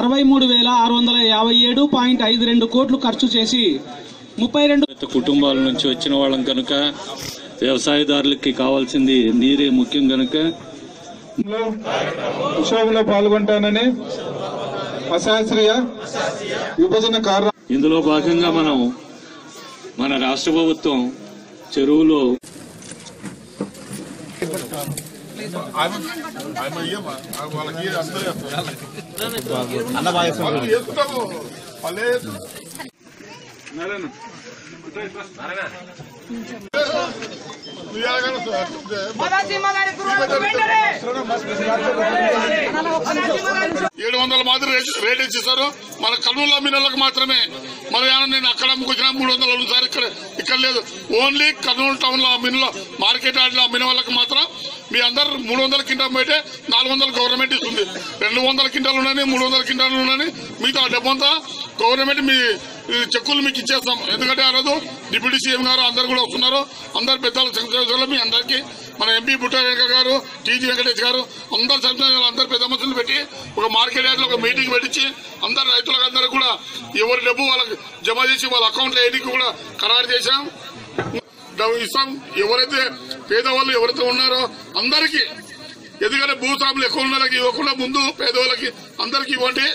అరవై మూడు వేల ఆరు వందల యాభై ఏడు పాయింట్ ఐదు రెండు కోట్లు ఖర్చు చేసి ముప్పై రెండు కుటుంబాల నుంచి వచ్చిన వాళ్ళం కనుక వ్యవసాయదారులకి కావాల్సింది నీరే ముఖ్యం కనుక ఉత్సవంలో పాల్గొంటానని అశాస్త్రీయ విభజన కారణం. ఇందులో భాగంగా మనం మన రాష్ట్ర ప్రభుత్వం చెరువులో ఏడు వందల మాదిరి రేట్ ఇచ్చేసారు మన కర్నూలు అమ్మినోళ్ళకి మాత్రమే. మరి నేను అక్కడ అమ్ముకొచ్చినా మూడు వందలు అడుగుతారు. ఇక్కడ ఇక్కడ లేదు. ఓన్లీ కర్నూలు టౌన్లో అమ్మిన మార్కెట్ యార్డ్లో అమ్మిన వాళ్ళకి మాత్రం మీ అందరు మూడు వందల కింటాలు పెడితే నాలుగు వందలు గవర్నమెంట్ ఇస్తుంది. రెండు వందల కింటాలు ఉన్నాయని మూడు వందల కింటాలు ఉన్నాయని మిగతా డబ్బంతా గవర్నమెంట్ మీ చెక్కులు మీకు ఇచ్చేస్తాం. ఎందుకంటే ఆ రోజు డిప్యూటీ సీఎం గారు అందరు కూడా వస్తున్నారు. అందరు పెద్దలు మీ అందరికీ మన ఎంపీ బుట్టారేఖ గారు టీజీ వెంకటేష్ గారు అందరు సంస్థలు అందరు పెద్ద మనుషులు పెట్టి ఒక మార్కెట్ యార్డ్ ఒక మీటింగ్ పెట్టించి అందరు రైతులకు అందరూ కూడా ఎవరి డబ్బు వాళ్ళకి జమ చేసి వాళ్ళ అకౌంట్ ఏడికి కూడా ఖరారు చేశాం. ఇస్తాం ఎవరైతే పేదవాళ్ళు ఎవరైతే ఉన్నారో అందరికీ ఎందుకంటే భూస్వాములు ఎక్కువ ఉన్న వాళ్ళకి ఇవ్వకుండా ముందు పేదవాళ్ళకి అందరికీ ఇవ్వండి.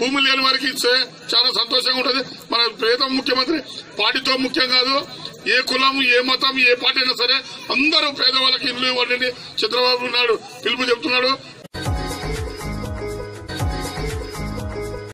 భూమి లేని వారికి ఇస్తే చాలా సంతోషంగా ఉంటుంది. మన పేద ముఖ్యమంత్రి పార్టీతో ముఖ్యం కాదు. ఏ కులం ఏ మతం ఏ పార్టీ అయినా సరే అందరూ పేదవాళ్ళకి ఇల్లు ఇవ్వండి చంద్రబాబు నాయుడు పిలుపు చెప్తున్నాడు.